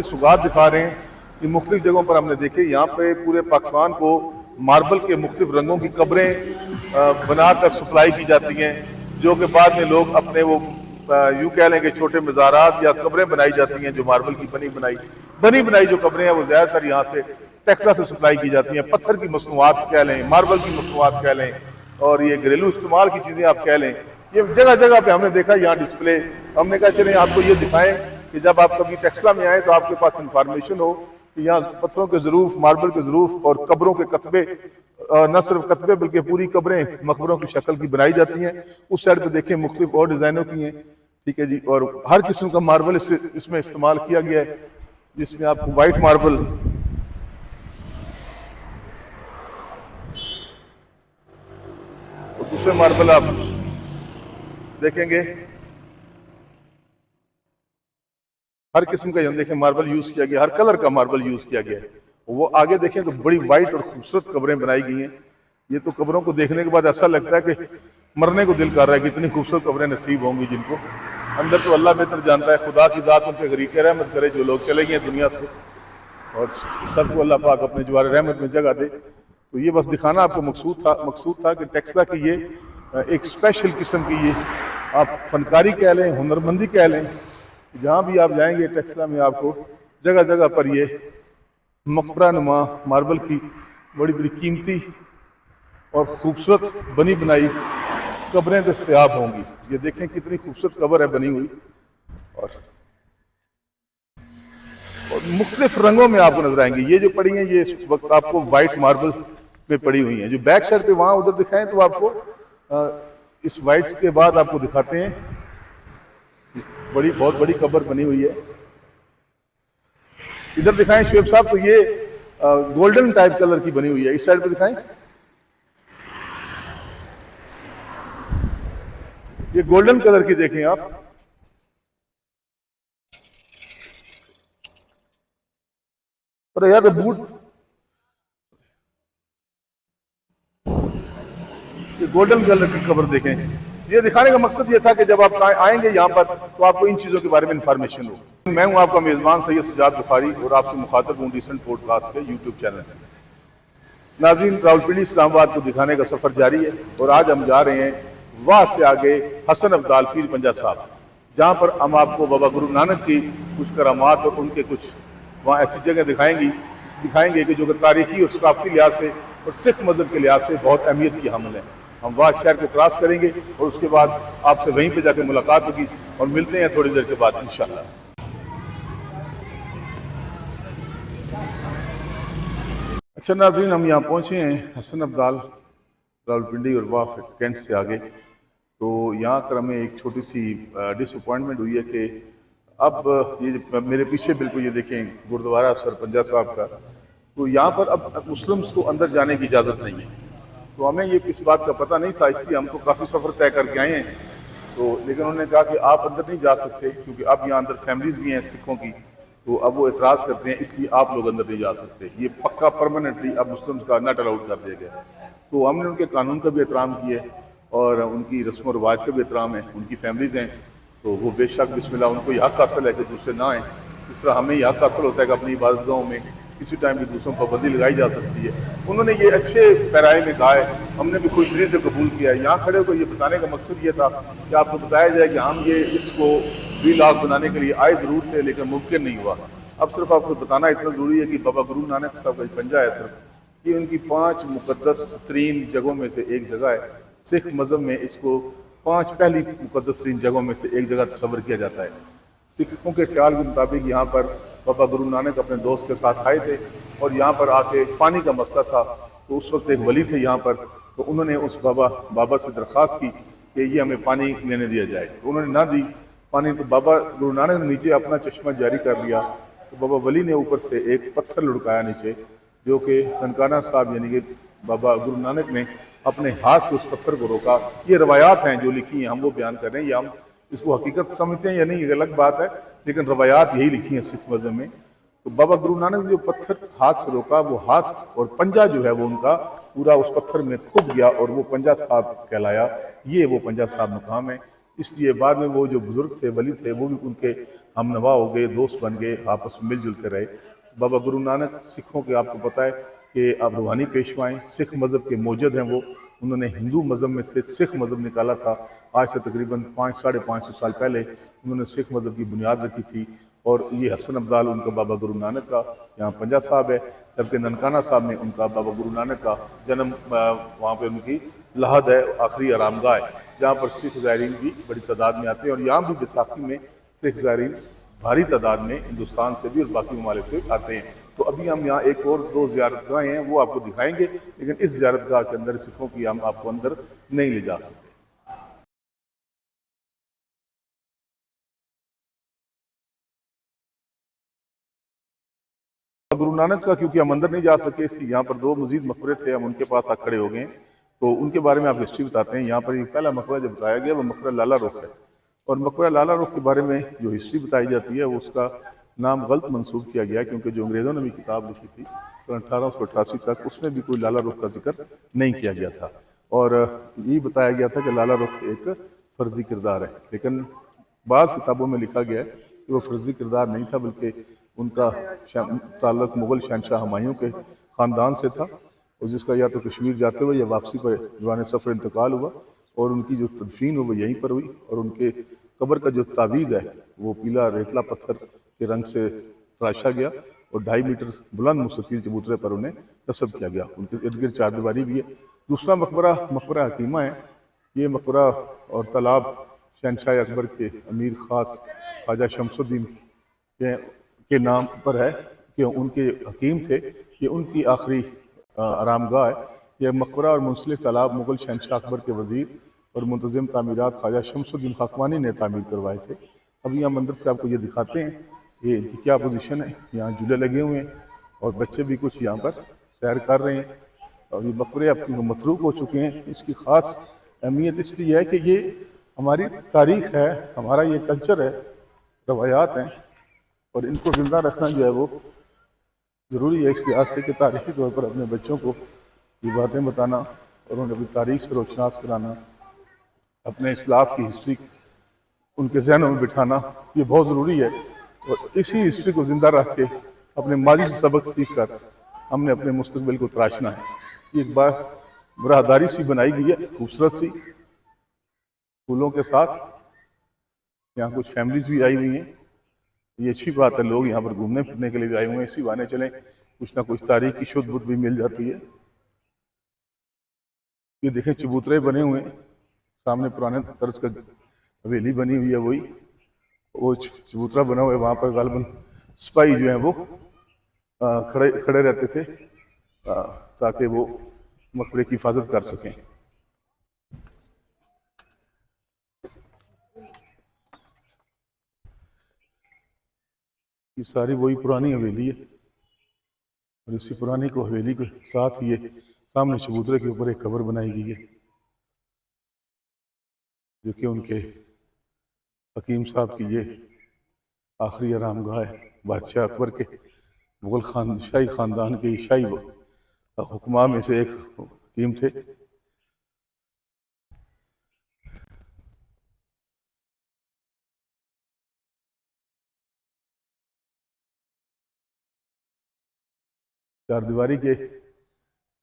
بڑی سگات دکھا رہے ہیں۔ یہ مختلف جگہوں پر ہم نے دیکھے۔ یہاں پہ پورے پاکستان کو ماربل کے مختلف رنگوں کی قبریں بنا کر سپلائی کی جاتی ہیں، جو کہ بعد میں لوگ اپنے وہ یوں کہہ لیں کہ چھوٹے مزارات یا قبریں بنائی جاتی ہیں جو ماربل کی بنی بنائی بنی بنائی جو قبریں ہیں، وہ زیادہ تر یہاں سے ٹیکسلا سے سپلائی کی جاتی ہیں۔ پتھر کی مصنوعات کہہ لیں، ماربل کی مصنوعات کہہ لیں، اور یہ گھریلو استعمال کی چیزیں آپ کہہ لیں۔ یہ جگہ جگہ پہ ہم نے دیکھا، یہاں ڈسپلے۔ ہم نے کہا، چلیں آپ کو یہ دکھائیں۔ کہ جب آپ کبھی ٹیکسلا میں آئیں تو آپ کے پاس انفارمیشن ہو کہ یہاں پتھروں کے ظروف، ماربل کے ظروف اور قبروں کے کتبے نہ صرف کتبے بلکہ پوری قبریں مقبروں کی شکل کی بنائی جاتی ہیں۔ اس سائڈ پہ دیکھیں مختلف اور ڈیزائنوں کی ہیں۔ ٹھیک ہے جی اور ہر قسم کا ماربل اس اس میں استعمال کیا گیا ہے، جس میں آپ کو وائٹ ماربل اور دوسرے ماربل آپ دیکھیں گے۔ ہر قسم کا دیکھیں ماربل یوز کیا گیا، ہر کلر کا ماربل یوز کیا گیا۔ ہے وہ آگے دیکھیں تو بڑی وائٹ اور خوبصورت قبریں بنائی گئی ہیں۔ یہ تو قبروں کو دیکھنے کے بعد ایسا لگتا ہے کہ مرنے کو دل کر رہا ہے کہ اتنی خوبصورت قبریں نصیب ہوں گی جن کو۔ اندر تو اللہ بہتر جانتا ہے، خدا کی ذات ان پہ غریق رحمت کرے جو لوگ چلے گئے ہیں دنیا سے۔ اور سب کو اللہ پاک اپنے جوار رحمت میں جگہ دے۔ تو یہ بس دکھانا آپ کو مقصود تھا مقصود تھا کہ ٹیکسلا کی یہ، ایک اسپیشل قسم کی یہ آپ فنکاری کہہ لیں، ہنرمندی کہہ لیں۔ جہاں بھی آپ جائیں گے ٹیکسلا میں آپ کو جگہ جگہ پر یہ مقبرہ نما ماربل کی بڑی بڑی قیمتی اور خوبصورت بنی بنائی قبریں دستیاب ہوں گی۔ یہ دیکھیں کتنی خوبصورت قبر ہے بنی ہوئی۔ اور اور مختلف رنگوں میں آپ کو نظر آئیں گے۔ یہ جو پڑی ہیں، یہ اس وقت آپ کو وائٹ ماربل میں پڑی ہوئی ہیں۔ جو بیک سائڈ پہ وہاں ادھر دکھائیں تو آپ کو اس وائٹ کے بعد آپ کو دکھاتے ہیں۔ بڑی بہت بڑی قبر بنی ہوئی ہے۔ ادھر دکھائیں شعیب صاحب، تو یہ گولڈن ٹائپ کلر کی بنی ہوئی ہے۔ اس سائڈ پہ دکھائیں۔ یہ گولڈن کلر کی دیکھیں آپ۔ پر یاد ہے بوٹ یہ گولڈن کلر کی خبر دیکھیں۔ یہ دکھانے کا مقصد یہ تھا کہ جب آپ آئیں گے یہاں پر تو آپ کو ان چیزوں کے بارے میں انفارمیشن ہو۔ میں ہوں آپ کا میزبان سید سجاد بخاری اور آپ سے مخاطب ہوں ریسنٹ پوڈ کاسٹ کے یوٹیوب چینل سے۔ ناظرین، راولپنڈی اسلام آباد کو دکھانے کا سفر جاری ہے اور آج ہم جا رہے ہیں وہاں سے آگے حسن ابدال پیر پنجا صاحب، جہاں پر ہم آپ کو بابا گرو نانک کی کچھ کرامات اور ان کے کچھ وہاں ایسی جگہ دکھائیں گی، دکھائیں گے کہ جو کہ تاریخی اور ثقافتی لحاظ سے اور سکھ مذہب کے لحاظ سے بہت اہمیت کی حامل ہے ہم وہاں شہر کو کراس کریں گے اور اس کے بعد آپ سے وہیں پہ جا کے ملاقات ہوگی اور ملتے ہیں تھوڑی دیر کے بعد انشاءاللہ۔ اچھا ناظرین، ہم یہاں پہنچے ہیں حسن ابدال راولپنڈی اور واف کینٹ سے آگے۔ تو یہاں کر ہمیں ایک چھوٹی سی ڈس اپوائنٹمنٹ ہوئی ہے کہ اب یہ میرے پیچھے بالکل یہ دیکھیں گردوارہ سرپنجا صاحب کا۔ تو یہاں پر اب مسلمس کو اندر جانے کی اجازت نہیں ہے۔ تو ہمیں یہ اس بات کا پتہ نہیں تھا، اس لیے ہم تو کافی سفر طے کر کے آئے ہیں۔ تو لیکن انہوں نے کہا کہ آپ اندر نہیں جا سکتے کیونکہ اب یہاں اندر فیملیز بھی ہیں سکھوں کی۔ تو اب وہ اعتراض کرتے ہیں، اس لیے آپ لوگ اندر نہیں جا سکتے۔ یہ پکا پرماننٹلی اب مسلمس کا ناٹ الاؤڈ کر دیا گیا۔ ہے تو ہم نے ان کے قانون کا بھی احترام کیا ہے اور ان کی رسم و رواج کا بھی احترام ہے۔ ان کی فیملیز ہیں۔ تو وہ بے شک بسم اللہ، ان کو یہ حق حاصل ہے کہ دوسرے نہ آئیں۔ اس طرح ہمیں یہ حق حاصل ہوتا ہے کہ اپنی عبادت گاہوں میں کسی ٹائم بھی دوسروں پر پابندی لگائی جا سکتی ہے۔ انہوں نے یہ اچھے پیرائے میں کہا ہے ہم نے بھی خوش دلی سے قبول کیا ہے۔ یہاں کھڑے ہو کر یہ بتانے کا مقصد یہ تھا کہ آپ کو بتایا جائے کہ ہم یہ اس کو وی لاگ بنانے کے لیے آئے ضرور تھے لیکن ممکن نہیں ہوا۔ اب صرف آپ کو بتانا اتنا ضروری ہے کہ بابا گرو نانک صاحب کا پنجا ہے صرف، یہ ان کی پانچ مقدس ترین جگہوں میں سے ایک جگہ ہے۔ سکھ مذہب میں اس کو پانچ پہلی مقدس ترین جگہوں میں سے ایک جگہ تصور کیا جاتا ہے۔ سکھوں کے خیال کے مطابق یہاں پر بابا گرو نانک اپنے دوست کے ساتھ آئے تھے اور یہاں پر آ کے پانی کا مسئلہ تھا تو اس وقت ایک ولی تھے یہاں پر تو انہوں نے اس بابا بابا سے درخواست کی کہ یہ ہمیں پانی لینے دیا جائے۔ تو انہوں نے نہ دی، پانی تو بابا گرو نانک نے نیچے اپنا چشمہ جاری کر لیا۔ تو بابا ولی نے اوپر سے ایک پتھر لڑکایا نیچے، جو کہ ننکانہ صاحب یعنی کہ بابا گرو نانک نے اپنے ہاتھ سے اس پتھر کو روکا۔ یہ روایات ہیں جو لکھی ہیں، ہم وہ بیان کر رہے ہیں یہ ہم اس کو حقیقت سمجھتے ہیں یا نہیں، یہ الگ بات ہے۔ لیکن روایات یہی لکھی ہیں سکھ مذہب میں تو بابا گرو نانک نے جو پتھر ہاتھ سے روکا، وہ ہاتھ اور پنجا جو ہے وہ ان کا پورا اس پتھر میں کھب گیا اور وہ پنجا صاحب کہلایا۔ یہ وہ پنجا صاحب مقام ہے اس لیے بعد میں وہ جو بزرگ تھے، ولی تھے، وہ بھی ان کے ہم نوا ہو گئے، دوست بن گئے، آپس میں مل جل کر رہے۔ بابا گرو نانک سکھوں کے آپ کو پتہ ہے کہ آپ روحانی پیشوائیں سکھ مذہب کے موجد ہیں وہ۔ انہوں نے ہندو مذہب میں سے سکھ مذہب نکالا تھا۔ آج سے تقریباً پانچ، ساڑھے پانچ سو سال پہلے انہوں نے سکھ مذہب کی بنیاد رکھی تھی اور یہ حسن ابدال ان کا بابا گرو نانک کا یہاں پنجا صاحب ہے۔ جبکہ ننکانہ صاحب میں ان کا بابا گرو نانک کا جنم وہاں پہ ان کی لحد ہے، آخری آرام گاہ ہے، جہاں پر سکھ زائرین بھی بڑی تعداد میں آتے ہیں اور یہاں بھی بیساکھی میں سکھ زائرین بھاری تعداد میں ہندوستان سے بھی اور باقی ممالک سے آتے ہیں۔ تو ابھی ہم یہاں ایک اور دو زیارت گاہیں ہیں، وہ آپ کو دکھائیں گے، لیکن اس زیارت گاہ کے اندر سکھوں کی ہم آپ کو اندر نہیں لے جا سکتے۔ گرو نانک کا کیونکہ ہم اندر نہیں جا سکے، اس یہاں پر دو مزید مقبرے تھے، ہم ان کے پاس آ کھڑے ہو گئے۔ تو ان کے بارے میں آپ ہسٹری بتاتے ہیں۔ یہاں پر یہ پہلا مقبرہ جو بتایا گیا، وہ مقبرہ لالا رخ ہے۔ اور مقبرہ لالا رخ کے بارے میں جو ہسٹری بتائی جاتی ہے وہ اس کا نام غلط منسوخ کیا گیا کیونکہ جو انگریزوں نے بھی کتاب لکھی تھی سن اٹھارہ سو اٹھاسی تک، اس میں بھی کوئی لالا رخ کا ذکر نہیں کیا گیا تھا۔ اور یہ بتایا گیا تھا کہ لالا رخ ایک فرضی کردار ہے۔ لیکن بعض کتابوں میں لکھا گیا ہے کہ وہ فرضی کردار نہیں تھا، بلکہ ان کا تعلق مغل شہنشاہ ہمایوں کے خاندان سے تھا۔ اور جس کا یا تو کشمیر جاتے ہوئے یا واپسی پر دوران سفر انتقال ہوا، اور ان کی جو تدفین ہو وہ یہیں پر ہوئی، اور ان کے قبر کا جو تعویذ ہے وہ پیلا ریتلا پتھر کے رنگ سے تراشا گیا اور ڈھائی میٹر بلند مستطیل چبوترے پر انہیں نصب کیا گیا۔ ان کے ارد گرد چار دیواری بھی ہے دوسرا مقبرہ مقبرہ حکیمہ ہے۔ یہ مقبرہ اور تالاب شہنشاہ اکبر کے امیر خاص خواجہ شمس الدین کے نام پر ہے کہ ان کے حکیم تھے۔ یہ ان کی آخری آرام گاہ ہے۔ یہ مقبرہ اور منسلک تالاب مغل شہنشاہ اکبر کے وزیر اور منتظم تعمیرات خواجہ شمس الدین خاکوانی نے تعمیر کروائے تھے۔ اب یہاں مندر سے آپ کو یہ دکھاتے ہیں۔ یہ ان کی کیا پوزیشن ہے؟ یہاں جھولے لگے ہوئے ہیں اور بچے بھی کچھ یہاں پر سیر کر رہے ہیں۔ اور یہ مقبرے اب متروک ہو چکے ہیں، اس کی خاص اہمیت اس لیے ہے کہ یہ ہماری تاریخ ہے، ہمارا یہ کلچر ہے، روایات ہیں۔ اور ان کو زندہ رکھنا جو ہے وہ ضروری ہے۔ اس لحاظ سے کہ تاریخی طور پر اپنے بچوں کو یہ باتیں بتانا اور انہیں اپنی تاریخ سے روشناس کرانا، اپنے اسلاف کی ہسٹری ان کے ذہنوں میں بٹھانا، یہ بہت ضروری ہے۔ اور اسی ہسٹری کو زندہ رکھ کے اپنے ماضی سے سبق سیکھ کر ہم نے اپنے مستقبل کو تراشنا ہے۔ یہ ایک بار براداری سی بنائی گئی ہے، خوبصورت سی۔ پھولوں کے ساتھ یہاں کچھ فیملیز بھی آئی ہوئی ہیں۔ یہ اچھی بات ہے، لوگ یہاں پر گھومنے پھرنے کے لیے بھی آئے ہوئے ہیں۔ اسی بہانے چلیں، کچھ نہ کچھ تاریخ کی شدھ بدھ بھی مل جاتی ہے۔ یہ دیکھیں، چبوترے بنے ہوئے ہیں۔ سامنے پرانے طرز کا حویلی بنی ہوئی ہے، وہی۔ وہ چبوترا بنا ہوا ہے، وہاں پر غالباً سپاہی جو ہیں وہ کھڑے کھڑے رہتے تھے تاکہ وہ مقبرے کی حفاظت کر سکیں۔ یہ ساری وہی پرانی حویلی ہے۔ اور اسی پرانی کو، حویلی کے ساتھ یہ سامنے چبوترے کے اوپر ایک قبر بنائی گئی ہے، جو کہ ان کے حکیم صاحب کی یہ آخری آرام گاہ ہے، بادشاہ اکبر کے، مغل خان، شاہی خاندان کے شاہی حکماں میں سے ایک حکیم تھے۔ چار دیواری کے،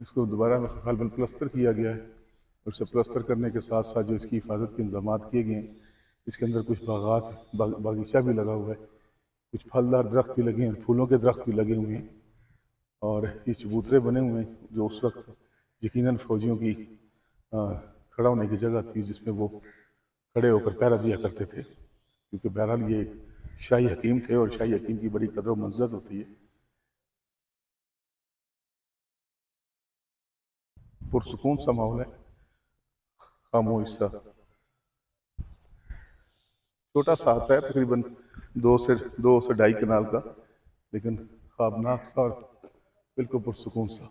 اس کو دوبارہ غالباً پلستر کیا گیا ہے۔ اور اسے پلستر کرنے کے ساتھ ساتھ جو اس کی حفاظت کے انتظامات کیے گئے ہیں اس کے اندر کچھ باغات باغیچہ بھی لگا ہوا ہے۔ کچھ پھلدار درخت بھی لگے ہیں، پھولوں کے درخت بھی لگے ہوئے ہیں۔ اور یہ چبوترے بنے ہوئے ہیں جو اس وقت یقیناً فوجیوں کی کھڑا ہونے کی جگہ تھی، جس میں وہ کھڑے ہو کر پہرا دیا کرتے تھے۔ کیونکہ بہرحال یہ شاہی حکیم تھے اور شاہی حکیم کی بڑی قدر و منزلت ہوتی ہے۔ پرسکون سا ماحول ہے۔ خاموش سا۔ چھوٹا سا آتا ہے، تقریباً دو سے دو سے ڈھائی کنال کا۔ لیکن خوابناک سا اور بالکل پرسکون سا۔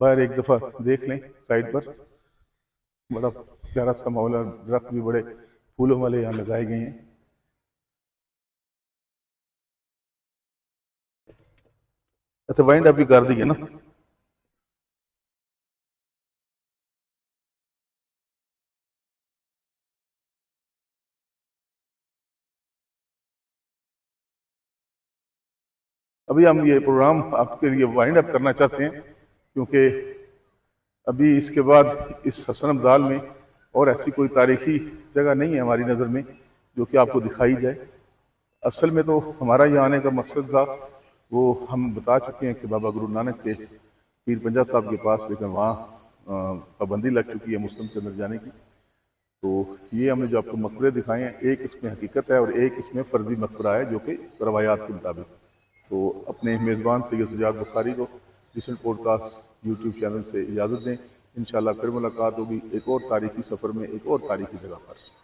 باہر ایک دفعہ دیکھ لیں سائڈ پر۔ بڑا پیارا سا ماحول ہے، درخت بھی بڑے پھولوں والے یہاں لگائے گئے ہیں۔ اچھا وائنڈ اپ بھی کر دیے نا۔ ابھی ہم یہ پروگرام آپ کے لیے وائنڈ اپ کرنا چاہتے ہیں، کیونکہ ابھی اس کے بعد اس حسن ابدال میں اور ایسی کوئی تاریخی جگہ نہیں ہے ہماری نظر میں جو کہ آپ کو دکھائی جائے۔ اصل میں تو ہمارا یہ آنے کا مقصد تھا، وہ ہم بتا چکے ہیں کہ بابا گرو نانک کے پیر پنجا صاحب کے پاس، لیکن وہاں پابندی لگ چکی ہے مسلم کے اندر جانے کی۔ تو یہ ہم نے جو آپ کو مقبرے دکھائے ہیں، ایک اس میں حقیقت ہے اور ایک اس میں فرضی مقبرہ ہے جو کہ روایات کے مطابق۔ تو اپنے میزبان سید سجاد بخاری کو recent podcast YouTube channel سے اجازت دیں۔ انشاءاللہ پھر ملاقات ہوگی ایک اور تاریخی سفر میں، ایک اور تاریخی جگہ پر۔